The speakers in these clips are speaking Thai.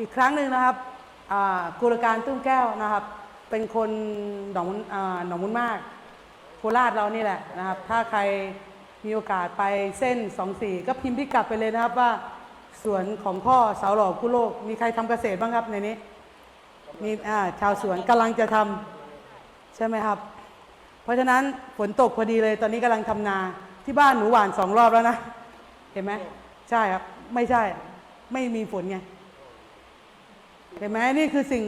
อีกครั้งหนึ่งนะครับกุลการตุ้มแก้วนะครับ เป็นคนหนองมุนหนองมุนมากโคราชเรานี่แหละนะครับ ถ้าใครมีโอกาสไปเส้นสองสี่ก็พิมพ์พิกัดไปเลยนะครับว่าสวนของพ่อสาวหล่อกู้โลก มีใครทำเกษตรบ้างครับในนี้มีชาวสวนกำลังจะทำใช่ไหมครับ เพราะฉะนั้นฝนตกพอดีเลยตอนนี้กำลังทำนาที่บ้านหนูหวานสองรอบแล้วนะ เห็นไหมใช่ครับ ไม่ใช่ ไม่มีฝนไง เห็นไหมนี่คือสิ่ง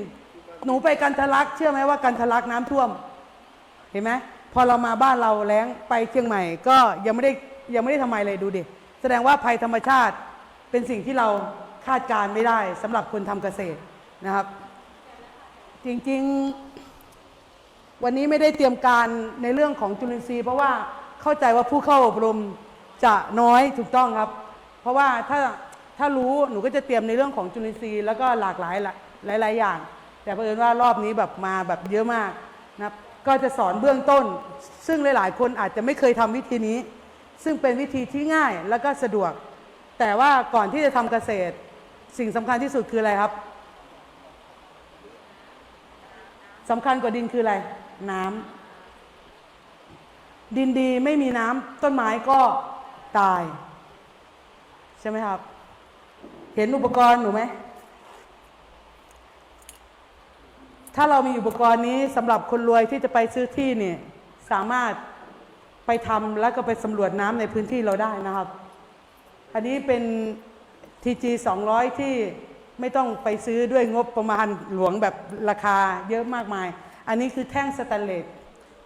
หนูไปกันทะลักเชื่อไหมว่ากันทะลักน้ำท่วม เห็นไหมพอเรามาบ้านเราแล้งไปเชียงใหม่ ก็ยังไม่ได้ยังไม่ได้ทำไมเลยดูดิแสดงว่าภัยธรรมชาติเป็นสิ่งที่เราคาดการไม่ได้สำหรับคนทำเกษตรนะครับ จริงๆ วันนี้ไม่ได้เตรียมการในเรื่องของจุลินทรีย์ เพราะว่าเข้าใจว่าผู้เข้าอบรมจะน้อยถูกต้องครับ เพราะว่าถ้า ถ้ารู้หนูก็จะเตรียมในเรื่องของจุลินทรีย์แล้วก็หลากหลายหลายหลายๆอย่าง แต่ประเผอิญว่ารอบนี้แบบมาแบบเยอะมากนะก็จะสอนเบื้องต้น ซึ่งหลาย ๆ คนอาจจะไม่เคยทำวิธีนี้ ซึ่งเป็นวิธีที่ง่ายแล้วก็สะดวก แต่ว่าก่อนที่จะทำเกษตร สิ่งสำคัญที่สุดคืออะไรครับสำคัญกว่าดินคืออะไร น้ำดินดีไม่มีน้ำต้นไม้ก็ตาย ใช่ไหมครับ ห็นอุปกรณ์หนูไหม ถ้าเรามีอุปกรณ์นี้สำหรับคนรวยที่จะไปซื้อที่เนี่ยสามารถไปทำแล้วก็ไปสำรวจน้ำในพื้นที่เราได้นะครับ อันนี้เป็น TG 200 ที่ไม่ต้องไปซื้อด้วยงบประมาณหลวงแบบราคาเยอะมากมาย อันนี้คือแท่งสแตนเลส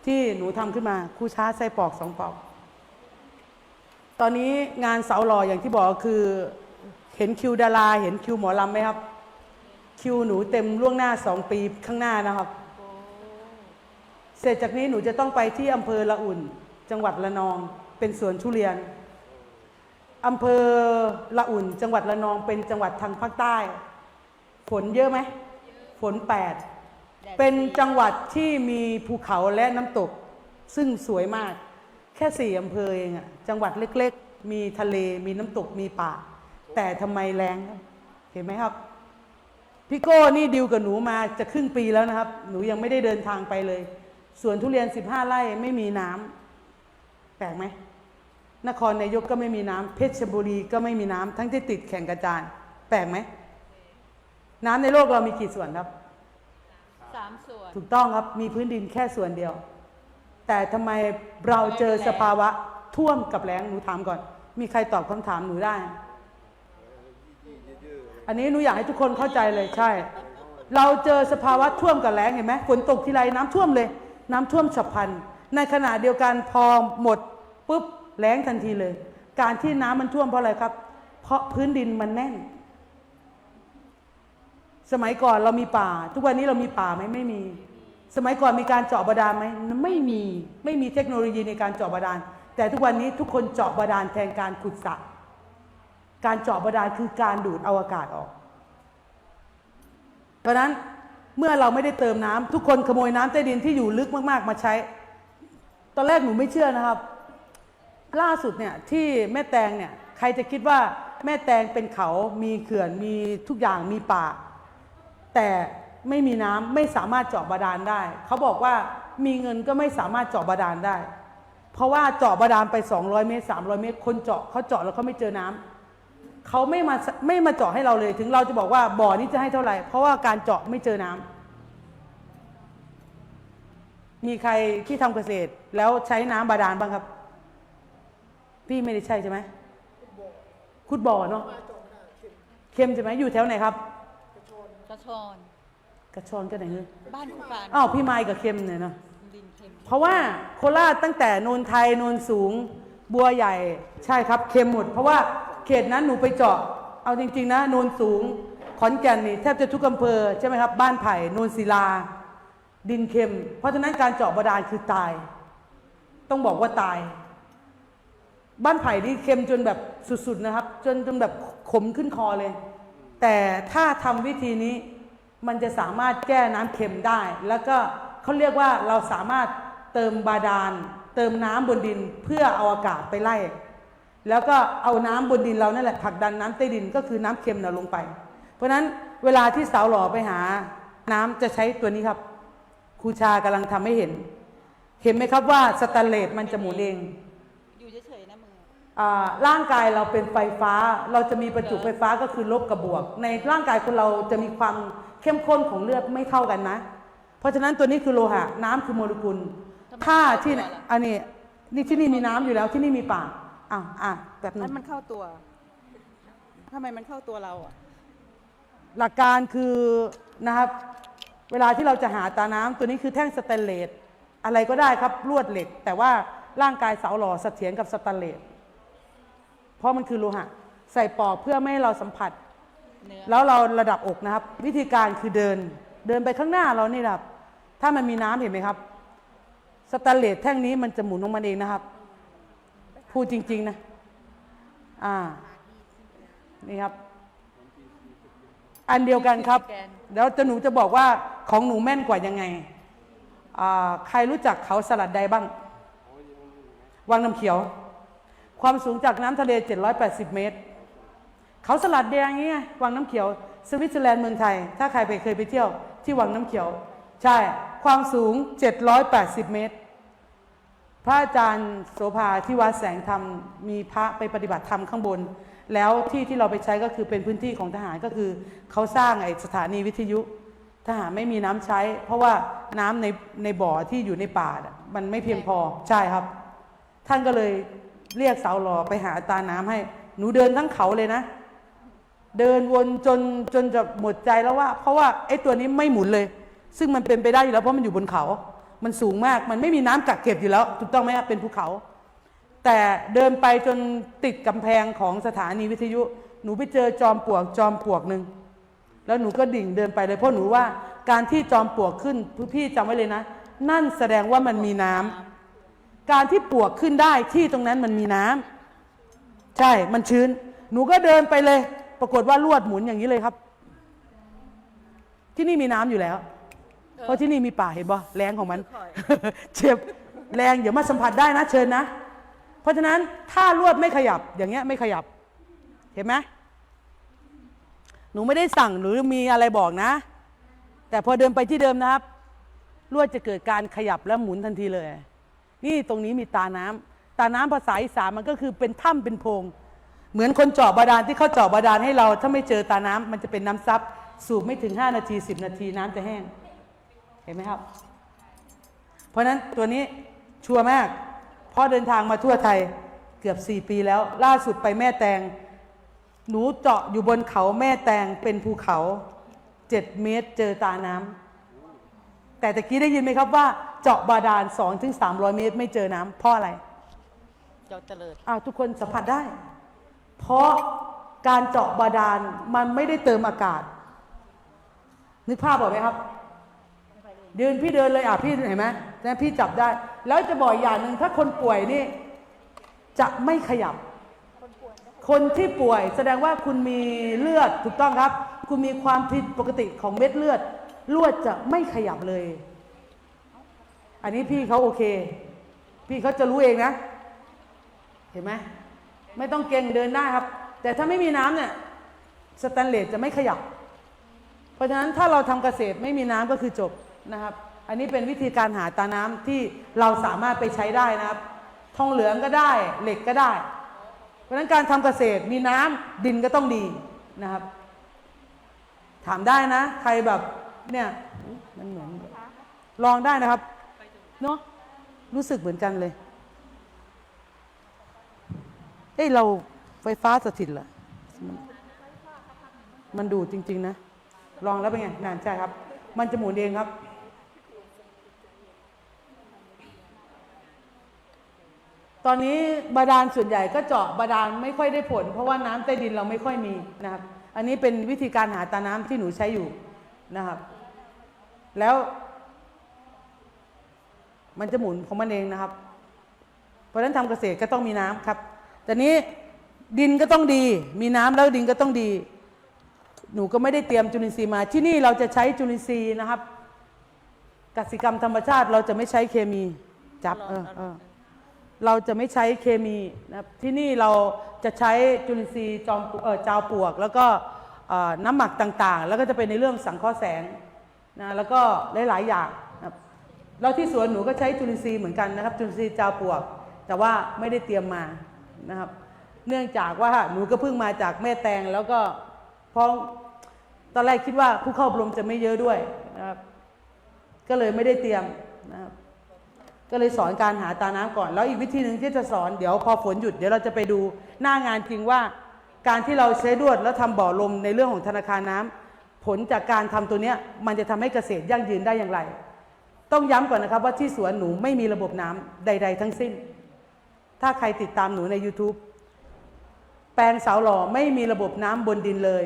ที่หนูทำขึ้นมาคู่ช้าไส้ปอกสองปอก ตอนนี้งานเสาหล่ออย่างที่บอกคือ เห็นคิวดารา เห็นคิวหมอลำไหมครับ คิวหนูเต็มล่วงหน้าสองปีข้างหน้านะครับ เสร็จจากนี้หนูจะต้องไปที่อำเภอละอุ่น จังหวัดระนอง เป็นสวนทุเรียนอำเภอละอุ่น จังหวัดระนองเป็นจังหวัดทางภาคใต้ ฝนเยอะไหมฝนแปดเป็นจังหวัดที่มีภูเขาและน้ำตก ซึ่งสวยมาก แค่สี่อำเภอเองอะจังหวัดเล็กๆ มีทะเลมีน้ำตกมีป่า แต่ทำไมแรงครับเห็นไหมครับ พี่โก้นี่ดิวกับหนูมาจะครึ่งปีแล้วนะครับ หนูยังไม่ได้เดินทางไปเลยสวนทุเรียน 15 ไร่ไม่มีน้ำแปลกไหมนครนายกก็ไม่มีน้ำเพชรบุรีก็ไม่มีน้ำทั้งที่ติดแข่งกระจานแปลกไหมน้ำในโลกเรามีกี่ส่วนครับสามส่วนถูกต้องครับมีพื้นดินแค่ส่วนเดียว แต่ทำไมเราเจอสภาวะท่วมกับแล้งหนูถามก่อน มีใครตอบคำถามหนูได้ อันนี้หนูอยากให้ทุกคนเข้าใจเลยใช่ เราเจอสภาวะท่วมกับแล้งเห็นไหมฝนตกทีไรน้ำท่วมเลย น้ำท่วมฉับพลัน ในขณะเดียวกันพอหมดปุ๊บแล้งทันทีเลย การที่น้ำมันท่วมเพราะอะไรครับ เพราะพื้นดินมันแน่น สมัยก่อนเรามีป่า ทุกวันนี้เรามีป่าไหมไม่มี สมัยก่อนมีการเจาะบาดาลไหมไม่มีไม่มีเทคโนโลยีในการเจาะบาดาลแต่ทุกวันนี้ทุกคนเจาะบาดาลแทนการขุดสระ การเจาะบาดาลคือการดูดเอาอากาศออก เพราะนั้นเมื่อเราไม่ได้เติมน้ำทุกคนขโมยน้ำใต้ดินที่อยู่ลึกมากๆ มาใช้ ตอนแรกหนูไม่เชื่อนะครับ ล่าสุดเนี่ยที่แม่แตงเนี่ยใครจะคิดว่าแม่แตงเป็นเขา มีเขื่อน มีทุกอย่าง มีป่า แต่ไม่มีน้ำไม่สามารถเจาะบาดาลได้ เขาบอกว่ามีเงินก็ไม่สามารถเจาะบาดาลได้ เพราะว่าเจาะบาดาลไป 200 เมตร 300 เมตร คนเจาะเขาเจาะแล้วเขาไม่เจอน้ำ เขาไม่มาไม่มาเจาะให้เราเลย ถึงเราจะบอกว่าบ่อนี้จะให้เท่าไหร่ เพราะว่าการเจาะไม่เจอน้ำมีใครที่ทำเกษตร แล้วใช้น้ำบาดาลบ้างครับ พี่ไม่ได้ใช่ใช่ไหมขุดบ่อเนาะเค็มใช่ไหมอยู่แถวไหนครับ กระชอนกระชอนก็ไหนเฮ้ยบ้านผู้การอ้าวพี่ไม้กับเค็มเนี่ยเนาะดินเค็มเพราะว่าโคราชตั้งแต่โนนไทยโนนสูงบัวใหญ่ใช่ครับเค็มหมด เพราะว่า เขตนั้นหนูไปเจาะ เอาจริง ๆ นะโนนสูง ขอนแก่นนี่แทบจะทุกอำเภอใช่ไหมครับ บ้านไผ่โนนศิลา ดินเค็ม เพราะฉะนั้นการเจาะบาดาลคือตาย ต้องบอกว่าตาย บ้านไผ่นี่เค็มจนแบบสุดๆนะครับ จนจนแบบขมขึ้นคอเลย แต่ถ้าทำวิธีนี้มันจะสามารถแก้น้ำเค็มได้ แล้วก็เขาเรียกว่าเราสามารถเติมบาดาล เติมน้ำบนดินเพื่อเอาอากาศไปไล่ แล้วก็เอาน้ำบนดินเรานั่นแหละผลักดันน้ำใต้ดินก็คือน้ำเค็มเราลงไป เพราะฉะนั้นเวลาที่สาวหล่อไปหา น้ำจะใช้ตัวนี้ครับครูชากำลังทำให้เห็น เห็นไหมครับว่าสแตนเลสมันจะหมุนเอง อยู่เฉยๆนะมืออ่าร่างกายเราเป็นไฟฟ้า เราจะมีประจุไฟฟ้าก็คือลบกับบวก ในร่างกายคนเราจะมีความเข้มข้นของเลือดไม่เท่ากันนะ เพราะฉะนั้นตัวนี้คือโลหะน้ำคือโมเลกุลทำไมถ้าที่เข้าตัวล่ะอันนี้นี่ที่นี่มีน้ำอยู่แล้วที่นี่มีป่า อ้าวอะแบบนึแล้วงมันเข้าตัวทำไมมันเข้าตัวเราอะ หลักการคือนะครับ เวลาที่เราจะหาตาน้ำตัวนี้คือแท่งสแตนเลสอะไรก็ได้ครับลวดเหล็ก แต่ว่าร่างกายสาวหล่อเสถียรกับสแตนเลสเพราะมันคือโลหะ ใส่ปอกเพื่อไม่ให้เราสัมผัส เนื้อแล้วเราระดับอกนะครับ วิธีการคือเดิน เดินไปข้างหน้าเรานี่ครับ ถ้ามันมีน้ำเห็นไหมครับ สแตนเลสแท่งนี้มันจะหมุนของมันเองนะครับ พูดจริง ๆ นะ อ่า นี่ครับ อันเดียวกันครับ แล้วจะหนูจะบอกว่าของหนูแม่นกว่ายังไง อ่า ใครรู้จักเขาสลัดใดบ้าง วังน้ำเขียว ความสูงจากน้ำทะเล 780 เมตร เขาสลัดแดงนี่ไงวังน้ำเขียว สวิตเซอร์แลนด์เมืองไทย ถ้าใครไปเคยไปเที่ยว ที่วังน้ำเขียว ใช่ ความสูง 780 เมตร พระอาจารย์โสภาที่วัดแสงธรรมมีพระไปปฏิบัติธรรมข้างบน แล้วที่ที่เราไปใช้ก็คือเป็นพื้นที่ของทหารก็คือเขาสร้างไอ้สถานีวิทยุ ทหารไม่มีน้ำใช้ เพราะว่าน้ำในในบ่อที่อยู่ในป่าน่ะมันไม่เพียงพอใช่ครับ ท่านก็เลยเรียกสาวหล่อไปหาตาน้ำให้ หนูเดินทั้งเขาเลยนะ เดินวนจนจนจะหมดใจแล้วว่า เพราะว่าไอ้ตัวนี้ไม่หมุนเลย ซึ่งมันเป็นไปได้อยู่แล้วเพราะมันอยู่บนเขา มันสูงมาก มันไม่มีน้ำกักเก็บอยู่แล้ว ถูกต้องไหมครับเป็นภูเขา แต่เดินไปจนติดกำแพงของสถานีวิทยุ หนูไปเจอจอมปลวกจอมปลวกหนึ่งแล้วหนูก็ดิ่งเดินไปเลยเพราะหนูว่าการที่จอมปลวกขึ้นพี่จำไว้เลยนะ นั่นแสดงว่ามันมีน้ำการที่ปลวกขึ้นได้ที่ตรงนั้นมันมีน้ำใช่มันชื้น หนูก็เดินไปเลย ปรากฏว่าลวดหมุนอย่างนี้เลยครับ ที่นี่มีน้ำอยู่แล้ว เพราะที่นี่มีป่าเห็นบ่แรงของมัน เจ็บแรงเดี๋ยวมาสัมผัสได้นะเชิญนะ เพราะฉะนั้นถ้าลวดไม่ขยับอย่างเงี้ยไม่ขยับ เห็นไหมหนูไม่ได้สั่งหรือมีอะไรบอกนะ แต่พอเดินไปที่เดิมนะครับลวดจะเกิดการขยับและหมุนทันทีเลย นี่ตรงนี้มีตาน้ำตาน้ำภาษาอีสานมันก็คือเป็นถ้ำเป็นโพรงเหมือนคนเจาะบาดาลที่เขาเจาะบาดาลให้เรา ถ้าไม่เจอตาน้ำมันจะเป็นน้ำซับสูบไม่ถึง 5 นาที 10 นาทีน้ำจะแห้ง เห็นไหมครับ เพราะฉะนั้นตัวนี้ชัวร์มากเพราะเดินทางมาทั่วไทยเกือบ 4 ปีแล้ว ล่าสุดไปแม่แตง หนูเจาะอยู่บนเขาแม่แตงเป็นภูเขา 7 เมตรเจอตาน้ำแต่ตะกี้ได้ยินไหมครับว่าเจาะบาดาล2ถึง300 เมตร ไม่เจอน้ำเพราะอะไร เจ้าเตลิดอ้าวทุกคนสัมผัสได้ เพราะการเจาะบาดาลมันไม่ได้เติมอากาศ นึกภาพออกไหมครับ เดินพี่เดินเลยอะพี่เห็นไหมนะพี่จับได้ แล้วจะบอกอย่างหนึ่งถ้าคนป่วยนี่จะไม่ขยับ คนที่ป่วยแสดงว่าคุณมีเลือดถูกต้องครับ คุณมีความผิดปกติของเม็ดเลือดลือดจะไม่ขยับเลย อันนี้พี่เขาโอเค พี่เขาจะรู้เองนะ เห็นไหมไม่ต้องเก่งเดินได้ครับ แต่ถ้าไม่มีน้ำเนี่ยสแตนเลสจะไม่ขยับ เพราะฉะนั้นถ้าเราทำเกษตรไม่มีน้ำก็คือจบ นะครับ อันนี้เป็นวิธีการหาตาน้ำที่เราสามารถไปใช้ได้นะครับ ทองเหลืองก็ได้เหล็กก็ได้ เพราะฉะนั้นการทำเกษตรมีน้ำดินก็ต้องดีนะครับ ถามได้นะ ใครแบบเนี่ยมันเหมือนลองได้นะครับเนาะรู้สึกเหมือนกันเลยเอ้ยเราไฟฟ้าสถิตเหรอมันมันดูจริง ๆ นะ ลองแล้วเป็นไงนานใช่ครับ มันจะหมุนเองครับ ตอนนี้บาดาลส่วนใหญ่ก็เจาะบาดาลไม่ค่อยได้ผล เพราะว่าน้ำใต้ดินเราไม่ค่อยมีนะครับ อันนี้เป็นวิธีการหาตาน้ำที่หนูใช้อยู่นะครับ แล้ว มันจะหมุนของมันเองนะครับ เพราะฉะนั้นทำเกษตรก็ต้องมีน้ำครับ แต่นี้ดินก็ต้องดี มีน้ำแล้วดินก็ต้องดี หนูก็ไม่ได้เตรียมจุลินทรีย์มา ที่นี่เราจะใช้จุลินทรีย์นะครับกสิกรรมธรรมชาติเราจะไม่ใช้เคมีจับเออเออ เราจะไม่ใช้เคมีนะครับที่นี่เราจะใช้จุลินทรีย์จอมเออจาวปลวก แล้วก็เอ่อน้ำหมักต่างๆ แล้วก็จะเป็นในเรื่องสังเคราะห์แสงนะแล้วก็หลายๆอย่างนะครับแล้วที่สวนหนูก็ใช้จุลินทรีย์เหมือนกันนะครับจุลินทรีย์จาวปลวก แต่ว่าไม่ได้เตรียมมานะครับ เนื่องจากว่าหนูก็เพิ่งมาจากแม่แตงแล้วก็เพราะตอนแรกคิดว่าผู้เข้าอบรมจะไม่เยอะด้วยนะครับก็เลยไม่ได้เตรียมนะครับ ก็เลยสอนการหาตาน้ำก่อน แล้วอีกวิธีหนึ่งที่จะสอนเดี๋ยวพอฝนหยุดเดี๋ยวเราจะไปดูหน้างานจริงว่า การที่เราใช้ลวดแล้วทำบ่อลมในเรื่องของธนาคารน้ำผลจากการทำตัวเนี้ยมันจะทำให้เกษตรยั่งยืนได้อย่างไร ต้องย้ำก่อนนะครับว่าที่สวนหนูไม่มีระบบน้ำใด ๆ ทั้งสิ้น ถ้าใครติดตามหนูใน YouTube แปลงเสาหล่อไม่มีระบบน้ำบนดินเลย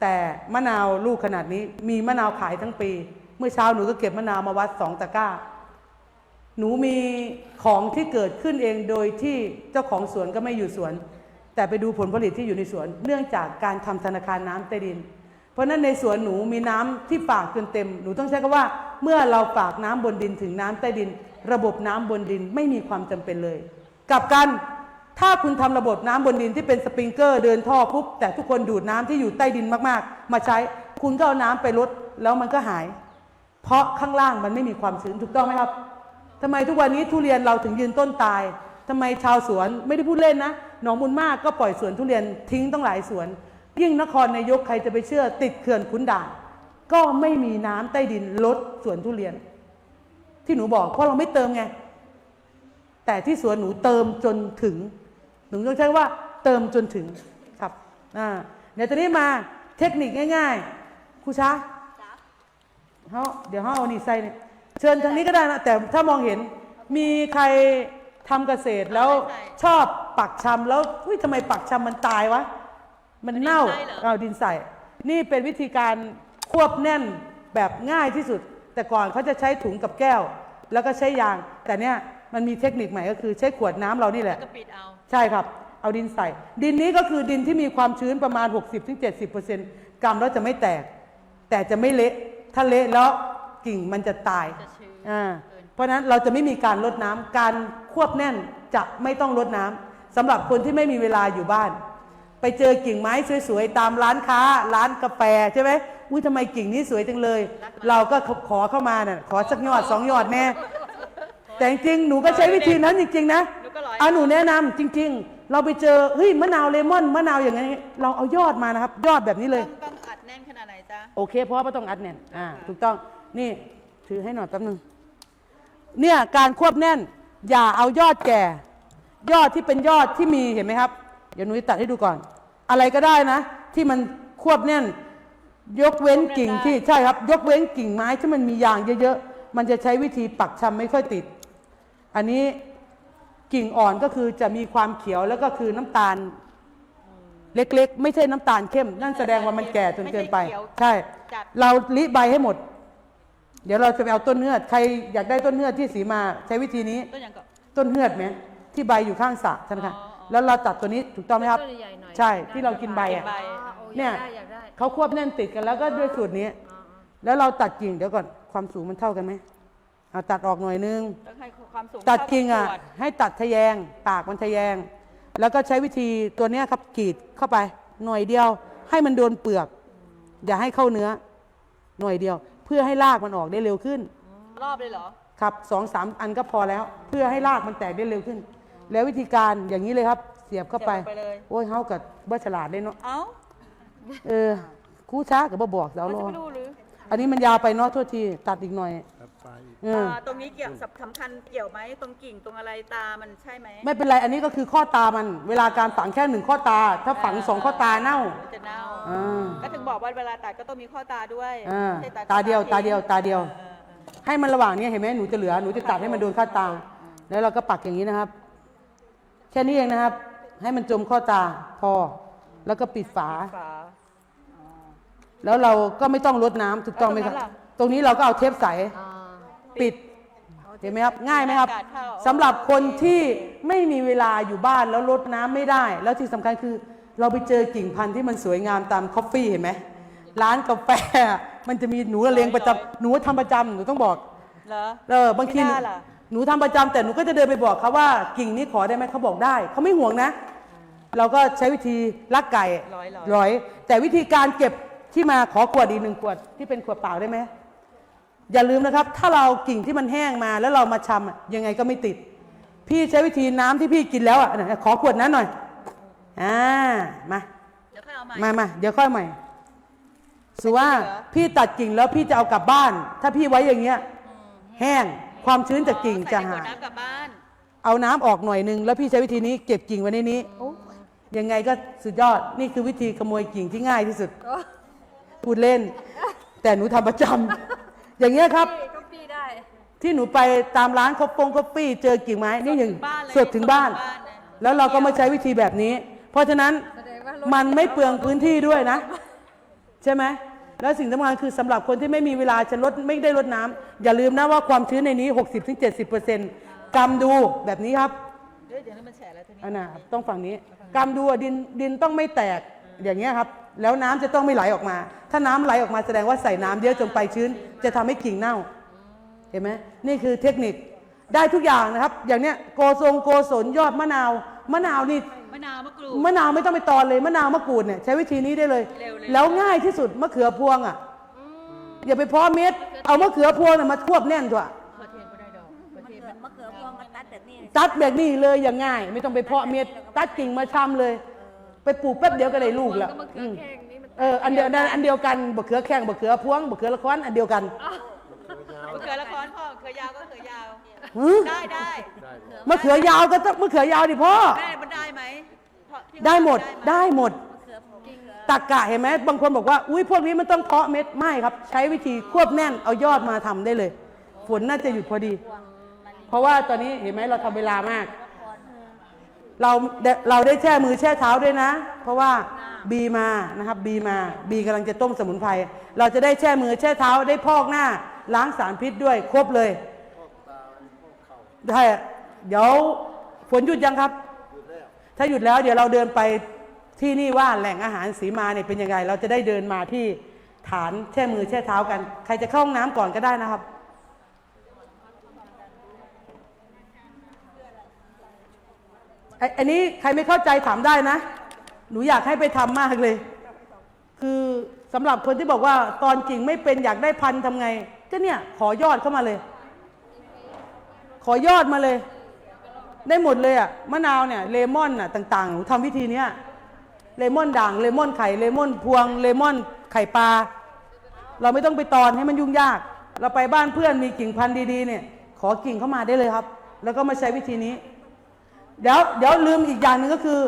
แต่มะนาวลูกขนาดนี้มีมะนาวขายทั้งปี เมื่อเช้าหนูก็เก็บมะนาวมาวัดสองตะกร้า หนูมีของที่เกิดขึ้นเองโดยที่เจ้าของสวนก็ไม่อยู่สวน แต่ไปดูผลผลิตที่อยู่ในสวน เนื่องจากการทำธนาคารน้ำใต้ดิน เพราะฉะนั้นในสวนหนูมีน้ำที่ฝากจนเต็ม หนูต้องใช้คำว่า เมื่อเราฝากน้ำบนดินถึงน้ำใต้ดิน ระบบน้ำบนดินไม่มีความจำเป็นเลยกลับกันถ้าคุณทำระบบน้ำบนดินที่เป็นสปริงเกอร์เดินท่อปุ๊บแต่ทุกคนดูดน้ำที่อยู่ใต้ดินมากๆ มาใช้คุณก็เอาน้ำไปลดแล้วมันก็หาย เพราะข้างล่างมันไม่มีความชื้นถูกต้องไหมครับ ทำไมทุกวันนี้ทุเรียนเราถึงยืนต้นตายทำไมชาวสวนไม่ได้พูดเล่นนะหนองบุญมากก็ปล่อยสวนทุเรียนทิ้งต้องหลายสวน ยิ่งนครนายกใครจะไปเชื่อติดเขื่อนขุนด่าน ก็ไม่มีน้ำใต้ดินลดสวนทุเรียน ที่หนูบอกเพราะเราไม่เติมไง แต่ที่สวนหนูเติมจนถึง หนูต้องใช้ว่าเติมจนถึงครับอ่าเดี๋ยวตอนนี้มาเทคนิคง่ายๆครูช้าเขาเดี๋ยวเขาเอานี่ใส่เนี่ย เชิญทางนี้ก็ได้นะ แต่ถ้ามองเห็นมีใครทำเกษตรแล้วชอบปักชำแล้วอุ้ยทำไมปักชำมันตายวะ มันเน่าเอาดินใส่ นี่เป็นวิธีการควบแน่นแบบง่ายที่สุด แต่ก่อนเขาจะใช้ถุงกับแก้ว แล้วก็ใช้ยาง แต่เนี้ยมันมีเทคนิคใหม่ก็คือใช้ขวดน้ำเรานี่แหละ ก็ปิดเอา ใช่ครับ เอาดินใส่ ดินนี้ก็คือดินที่มีความชื้นประมาณ 60-70%กรัมแล้วจะไม่แตก แต่จะไม่เละ ถ้าเละแล้ว กิ่งมันจะตายจะชื้นอ่าเกินเพราะฉะนั้นเราจะไม่มีการลดน้ำการควบแน่นจะไม่ต้องลดน้ำสำหรับคนที่ไม่มีเวลาอยู่บ้าน ไปเจอกิ่งไม้สวยๆตามร้านค้า ร้านกาแฟใช่ไหมอุ้ยทำไมกิ่งนี้สวยจังเลย เราก็ขอเข้ามาน่ะขอสักยอดสองยอดแน่แต่จริงๆหนูก็ใช้วิธีนั้นจริง ๆ นะหนูก็ร้อยอะหนูแนะนำจริง ๆ เราไปเจอเฮ้ยมะนาวเลมอนมะนาวอย่างนี้เราเอายอดมานะครับ ยอดแบบนี้เลยต้องต้องอัดแน่นขนาดไหนจ๊ะโอเคเพราะว่าไม่ต้องอัดแน่นอ่าถูกต้อง นี่ถือให้หน่อยแป๊บนึงเนี่ยการควบแน่น อย่าเอายอดแก่ ยอดที่เป็นยอดที่มีเห็นไหมครับ เดี๋ยวหนูจะตัดให้ดูก่อน อะไรก็ได้นะ ที่มันควบแน่น ยกเว้นกิ่งที่ใช่ครับ ยกเว้นกิ่งไม้ที่มันมียางเยอะๆมันจะใช้วิธีปักชำไม่ค่อยติด อันนี้กิ่งอ่อนก็คือจะมีความเขียวแล้วก็คือน้ำตาลเล็กๆ ไม่ใช่น้ำตาลเข้ม นั่นแสดงว่ามันแก่จนเกินไปไม่ใช่เขียวใช่จัดเราลิใบให้หมด เดี๋ยวเราจะไปเอาต้นเนือด ใครอยากได้ต้นเนือดที่สีมาใช้วิธีนี้ ต้นอย่างก็ ต้นเนือดไหมที่ใบอยู่ข้างสระใช่ไหมคะอ๋ออ๋อ แล้วเราตัดตัวนี้ถูกต้องไหมครับ ต้นใหญ่ๆหน่อยใช่ที่เรากินใบอะใบอ๋อโอ้เนี่ยอยากได้อยากได้เขาควบแน่นติดกันแล้วก็ด้วยสูตรนี้อ๋อแล้วเราตัดกิ่งเดี๋ยวก่อนความสูงมันเท่ากันไหมเอาตัดออกหน่อยนึง ต้องให้ความสูงตัดกิ่งอะ เท่ากับขวดให้ตัดทะแยง ปากมันทะแยง แล้วก็ใช้วิธีตัวเนี้ยครับกรีดเข้าไป หน่อยเดียว ให้มันโดนเปลือก อย่าให้เข้าเนื้อ หน่อยเดียวเพื่อให้รากมันออกได้เร็วขึ้น รอบเลยเหรอ ครับสองสามอันก็พอแล้ว เพื่อให้รากมันแตกได้เร็วขึ้น แล้ววิธีการอย่างนี้เลยครับ เสียบเข้าไปเสียบไปเลย โอ้ยเฮากับบ้าฉลาดได้เนาะเอ้าเออครู่ช้ากับบ่บอกเรามันรจะอไม่รู้หรืออันนี้มันยาวไปเนาะโทษทีตัดอีกหน่อย ครับ ไปเออาตรงนี้เกี่ยวสำคัญเกี่ยวไหมตรงกิ่งตรงอะไรตามันใช่ไหมไม่เป็นไรอันนี้ก็คือข้อตามัน เวลาการฝังแค่หนึ่งข้อตา ถ้าฝังสองข้อตาเน่า มันจะเน่าอ่าก็ถึงบอกว่าเวลาตัดก็ต้องมีข้อตาด้วยอ่าไม่ใช่ตาเดียวตาเดียวตาเดียวเออเออเออให้มันระหว่างนี้เห็นไหมหนูจะเหลือหนูจะตัดให้มันโดนข้อตา แล้วเราก็ปักอย่างนี้นะครับ แค่นี้เองนะครับ ให้มันจมข้อตาพอ แล้วก็ปิดฝา ฝา แล้วเราก็ไม่ต้องลดน้ำถูกต้องไหมครับ แล้วตรงนั้นล่ะ ตรงนี้เราก็เอาเทปใสอ่า ปิดเห็นไหมครับง่ายไหมครับอากาศเข้าสำหรับคนที่ไม่มีเวลาอยู่บ้านแล้วลดน้ำไม่ได้ แล้วที่สำคัญคือเราไปเจอกิ่งพันธุ์ที่มันสวยงามตามคอฟฟี่เห็นไหมร้านกาแฟ มันจะมีหนูเลี้ยงประจำหนูทำประจำหนูต้องบอก เหรอ เออบางทีไม่น่าล่ะ หนูทำประจำแต่หนูก็จะเดินไปบอกเขาว่ากิ่งนี้ขอได้ไหมเขาบอกได้เขาไม่ห่วงนะ เราก็ใช้วิธีลักไก่ร้อยๆร้อยแต่วิธีการเก็บที่มาขอขวดอีกหนึ่งขวดที่เป็นขวดเปล่าได้ไหม อย่าลืมนะครับ ถ้าเรากิ่งที่มันแห้งมาแล้วเรามาชำอะยังไงก็ไม่ติด พี่ใช้วิธีน้ำที่พี่กินแล้วอะขอขวดนั้นหน่อยอ่ามาเดี๋ยวค่อยเอาใหม่มามาเดี๋ยวค่อยใหม่สุว่าเหรอพี่ตัดกิ่งแล้วพี่จะเอากลับบ้าน ถ้าพี่ไว้อย่างเงี้ย แห้งความชื้นจากกิ่งจะใส่ในขวหาดยน้ำกลับบ้านเอาน้ำออกหน่อยนึงแล้วพี่ใช้วิธีนี้เก็บกิ่งไว้ในนี้ยังไงก็สุดยอดนี่คือวิธีขโมยกิ่งที่ง่ายที่สุดพูดเล่น แต่หนูทำประจำ อย่างเงี้ยครับ ก็ปีได้ที่หนูไปตามร้านคอฟฟงคอฟฟี่เจอกิ่งไม้นี่อย่างบ้านเลยสดถึงบ้านสดถึงบ้านเลยแล้วเราก็มาใช้วิธีแบบนี้ เพราะฉะนั้นแสดงว่ารถมันไม่เปลืองพื้นที่ด้วยนะ ใช่ไหมแล้วสิ่งสำคัญคือสำหรับคนที่ไม่มีเวลาจะลดไม่ได้ลดน้ำอย่าลืมนะว่าความชื้นในนี้ 60-70%กำดูแบบนี้ครับเดี๋ยวเดี๋ยวให้มันแฉะแล้วทีนี้อันน่ะต้องฝั่งนี้กำดูอะดินดินต้องไม่แตกอย่างเงี้ยครับ แล้วน้ำจะต้องไม่ไหลออกมา ถ้าน้ำไหลออกมาแสดงว่าใส่น้ำเยอะจนไปชื้น จะทำให้กิ่งเน่า เห็นไหมนี่คือเทคนิคได้ทุกอย่างนะครับ อย่างเนี้ยโกทรงโกศลยอดมะนาวมะนาวนี่มะนาวมะกรูดมะนาวไม่ต้องไปตอนเลยมะนาวมะกรูดเนี่ยใช้วิธีนี้ได้เลยเร็วเลยแล้วง่ายที่สุดมะเขือพวงอะอย่าไปเพาะเม็ดเอามะเขือพวงน่ะมาควบแน่นตัวขอเทียนก็ได้ดอกขอมะเทียนเขือมะเขือพวงมาตัดแบบนี้เลยตัดแบบนี้เลยอย่างง่าย ไม่ต้องไปเพาะเม็ดตัดกิ่งมาชำเลย ไปปลูกแป๊บเดียวก็ได้ลูกแล้วก็มะเขือือมแข้งนี่มันเอออันเดียวนั่นอันเดียวกันบะเขือแข้งบะเขือพวงบะเขือละครอันเดียวกัน มะเขือละครพ่อมะเขือยาวก็มะเขือยาว หือ ได้ได้มะเขือยาวก็ต้องมะเขือยาวดิพ่อ แม่มันได้ไหมพ่อพี่ว่าได้หมดไได้หมดมะเขือพวงตักกะเห็นไหมบางคนบอกว่าอุ้ยพวกนี้มันต้องเพาะเม็ดไม่ครับ ใช้วิธีควบแน่นเอายอดมาทำได้เลย ฝนน่าจะหยุดพอดี เพราะว่าตอนนี้เห็นไหมเราทำเวลามาก เราได้เราได้แช่มือแช่เท้าด้วยนะ เพราะว่าบีมานะครับบีมาบีกำลังจะต้มสมุนไพรเราจะได้แช่มือแช่เท้าได้พอกหน้า ล้างสารพิษด้วยครบเลยได้เดี๋ยวฝนหยุดยังครับ ถ้าหยุดแล้วเดี๋ยวเราเดินไปที่นี่ว่าแหล่งอาหารสีมาเนี่ยเป็นยังไง เราจะได้เดินมาที่ฐานแช่มือแช่เท้ากัน ใครจะเข้าห้องน้ำก่อนก็ได้นะครับ ไอ้อันนี้ใครไม่เข้าใจถามได้นะ หนูอยากให้ไปทำมากเลย คือสำหรับคนที่บอกว่าตอนกิ่งไม่เป็นอยากได้พันธุ์ทำไง ก็เนี่ย ขอยอดเข้ามาเลย ขอยอดมาเลย ได้หมดเลยอะมะนาวเนี่ยเลมอนน่ะต่างๆหนูทำวิธีเนี้ยเลมอนด่างเลมอนไข่เลมอนพวงเลมอนไข่ปลาเราไม่ต้องไปตอนให้มันยุ่งยาก เราไปบ้านเพื่อนมีกิ่งพันธุ์ดีๆเนี่ย ขอกิ่งเข้ามาได้เลยครับ แล้วก็มาใช้วิธีนี้ เดี๋ยวเดี๋ยวลืมอีกอย่างหนึ่งก็คือ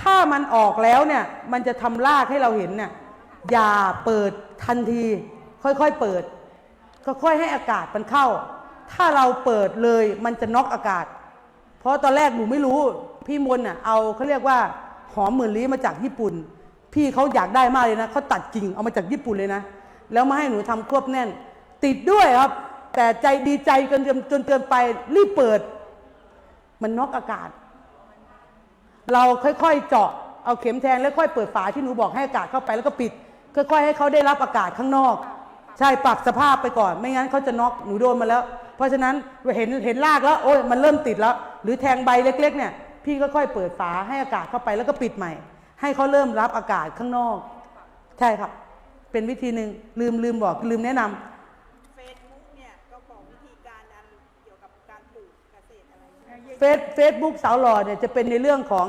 ถ้ามันออกแล้วเนี่ย มันจะทำรากให้เราเห็นเนี่ยอย่าเปิดทันที ค่อยๆเปิดค่อยๆให้อากาศมันเข้า ถ้าเราเปิดเลยมันจะน็อกอากาศ เพราะตอนแรกหนูไม่รู้ พี่มนน่ะเอาเขาเรียกว่าหอมหมื่นลี้มาจากญี่ปุ่น พี่เขาอยากได้มากเลยนะเขาตัดกิ่งเอามาจากญี่ปุ่นเลยนะ แล้วมาให้หนูทำควบแน่น ติดด้วยครับ แต่ใจดีใจจนจนเกินไปรีบเปิด มันน็อกอากาศ เราค่อยๆเจาะเอาเข็มแทงแล้วค่อยเปิดฝาที่หนูบอกให้อากาศเข้าไปแล้วก็ปิด ค่อยๆให้เขาได้รับอากาศข้างนอก ใช่ปรับสภาพไปก่อน ไม่งั้นเขาจะน็อกหนูโดนมาแล้ว เพราะฉะนั้นเห็นเห็นรากแล้วโอ้ยมันเริ่มติดแล้ว หรือแทงใบเล็กๆเนี่ยพี่ก็ค่อยเปิดฝาให้อากาศเข้าไปแล้วก็ปิดใหม่ ให้เขาเริ่มรับอากาศข้างนอก ใช่ครับ เป็นวิธีหนึ่งลืมลืมบอกลืมแนะนำ เฟซเฟซบุ๊กสาวหล่อเนี่ยจะเป็นในเรื่องของ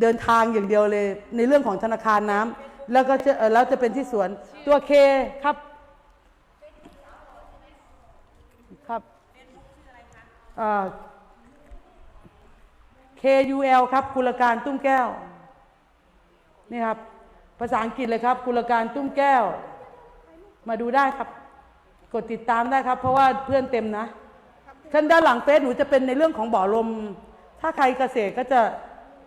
เดินทางอย่างเดียวเลย ในเรื่องของธนาคารน้ำแล้วก็จะเอ่อแล้วจะเป็นที่สวนตัวเคครับ ครับเอ่อ KUL ครับกุลการตุ้มแก้ว นี่ครับ ภาษาอังกฤษเลยครับกุลการตุ้มแก้ว มาดูได้ครับ กดติดตามได้ครับ เพราะว่าเพื่อนเต็มนะ ท่านด้านหลังเฟซหนูจะเป็นในเรื่องของบ่อลม ถ้าใครเกษตรก็จะ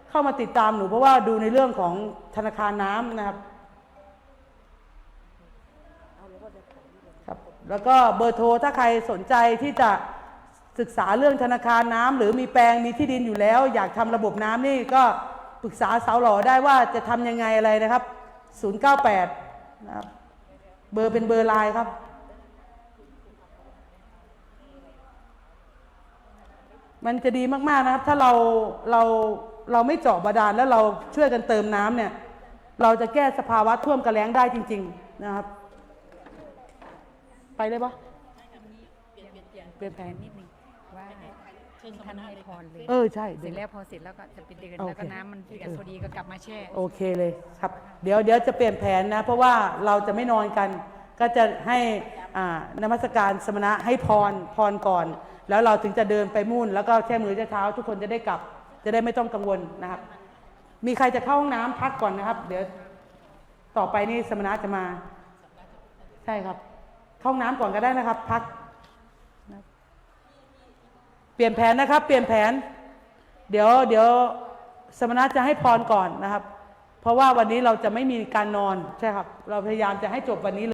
เข้ามาติดตามหนูเพราะว่าดูในเรื่องของธนาคารน้ำนะครับ ครับ แล้วก็เบอร์โทรถ้าใครสนใจที่จะศึกษาเรื่องธนาคารน้ำหรือมีแปลงมีที่ดินอยู่แล้ว อยากทำระบบน้ำนี่ก็ปรึกษาสาวหล่อได้ว่าจะทำยังไงอะไรนะครับ 098 นะครับ เบอร์เป็นเบอร์ไลน์ครับ มันจะดีมากๆนะครับ ถ้าเราเราเราไม่เจาะบาดาลแล้วเราช่วยกันเติมน้ำเนี่ย เราจะแก้สภาวะท่วมกระแล้งได้จริง ๆนะครับ ไปเลยปะเปลี่ยนแผนนิดนึงว่าท่านให้พรเลยเออใช่เสร็จแล้วพอเสร็จแล้วก็จะไปเดินโอเคแล้วก็น้ำมันเดือดพอดีก็กลับมาแช่โอเคเลยครับ เดี๋ยวเดี๋ยวจะเปลี่ยนแผนนะ เพราะว่าเราจะไม่นอนกัน ก็จะให้อ่านมัสการสมณะให้พรพรก่อน แล้วเราถึงจะเดินไปมุ่น แล้วก็แช่มือแช่เท้า ทุกคนจะได้กลับ จะได้ไม่ต้องกังวลนะครับ มีใครจะเข้าห้องน้ำพักก่อนนะครับ เดี๋ยวต่อไปนี่สมณะจะมา ใช่ครับ เข้าห้องน้ำก่อนก็ได้นะครับ พัก เปลี่ยนแผนนะครับ เปลี่ยนแผน เดี๋ยว เดี๋ยวสมณะจะให้พรก่อนนะครับ เพราะว่าวันนี้เราจะไม่มีการนอนใช่ครับ เราพยายามจะให้จบวันนี้